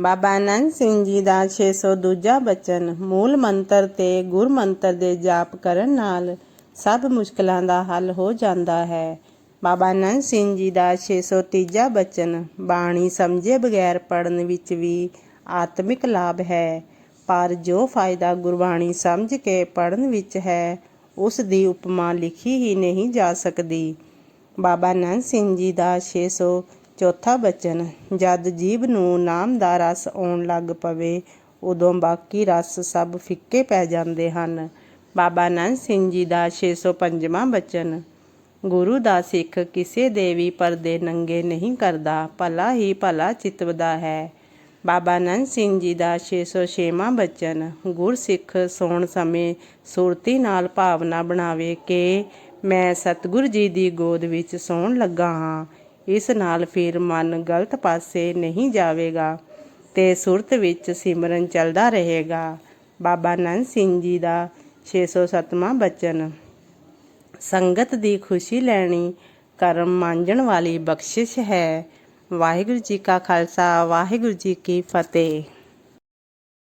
ਬਾਬਾ ਨੰਦ ਸਿੰਘ ਜੀ ਦਾ 602 ਬਚਨ ਮੂਲ ਮੰਤਰ ਤੇ ਗੁਰ ਮੰਤਰ ਦੇ ਜਾਪ ਕਰਨ ਨਾਲ ਸਭ ਮੁਸ਼ਕਲਾਂ ਦਾ ਹੱਲ ਹੋ ਜਾਂਦਾ ਹੈ। ਬਾਬਾ ਨੰਦ ਸਿੰਘ ਜੀ ਦਾ 603 ਬਚਨ ਬਾਣੀ ਸਮਝੇ ਬਗੈਰ ਪੜਨ ਵਿੱਚ ਵੀ ਆਤਮਿਕ ਲਾਭ ਹੈ। ਪਰ ਜੋ ਫਾਇਦਾ ਗੁਰਬਾਣੀ ਸਮਝ ਕੇ ਪੜਨ ਵਿੱਚ ਹੈ, ਉਸ ਦੀ ਉਪਮਾ ਲਿਖੀ ਹੀ ਨਹੀਂ ਜਾ ਸਕਦੀ। ਬਾਬਾ ਨੰਦ ਸਿੰਘ ਜੀ ਦਾ ਚੌਥਾ ਬਚਨ, ਜਦ ਜੀਵ ਨੂੰ ਨਾਮ ਦਾ ਰਸ ਆਉਣ ਲੱਗ ਪਵੇ, ਉਦੋਂ ਬਾਕੀ ਰਸ ਸਭ ਫਿੱਕੇ ਪੈ ਜਾਂਦੇ ਹਨ। ਬਾਬਾ ਨੰਦ ਸਿੰਘ ਜੀ ਦਾ 605ਵਾਂ ਬਚਨ, ਗੁਰੂ ਦਾ ਸਿੱਖ ਕਿਸੇ ਦੇ ਵੀ ਪਰਦੇ ਨੰਗੇ ਨਹੀਂ ਕਰਦਾ, ਭਲਾ ਹੀ ਭਲਾ ਚਿਤਵਦਾ ਹੈ। ਬਾਬਾ ਨੰਦ ਸਿੰਘ ਜੀ ਦਾ 606ਵਾਂ ਬਚਨ ਗੁਰਸਿੱਖ ਸੌਣ ਸਮੇਂ ਸੁਰਤੀ ਨਾਲ ਭਾਵਨਾ ਬਣਾਵੇ ਕਿ ਮੈਂ ਸਤਿਗੁਰ ਜੀ ਦੀ ਗੋਦ ਵਿੱਚ ਸੌਣ ਲੱਗਾ ਹਾਂ। ਇਸ ਨਾਲ ਫਿਰ ਮਨ ਗਲਤ ਪਾਸੇ ਨਹੀਂ ਜਾਵੇਗਾ ਤੇ ਸੁਰਤ ਵਿੱਚ ਸਿਮਰਨ ਚੱਲਦਾ ਰਹੇਗਾ। ਬਾਬਾ ਨੰਦ ਸਿੰਘ ਜੀ ਦਾ 607ਵਾਂ ਬਚਨ। ਸੰਗਤ ਦੀ ਖੁਸ਼ੀ ਲੈਣੀ ਕਰਮ ਮਾਂਜਣ ਵਾਲੀ ਬਖਸ਼ਿਸ਼ ਹੈ। ਵਾਹਿਗੁਰੂ ਜੀ ਕਾ ਖਾਲਸਾ, ਵਾਹਿਗੁਰੂ ਜੀ ਕੀ ਫਤਿਹ।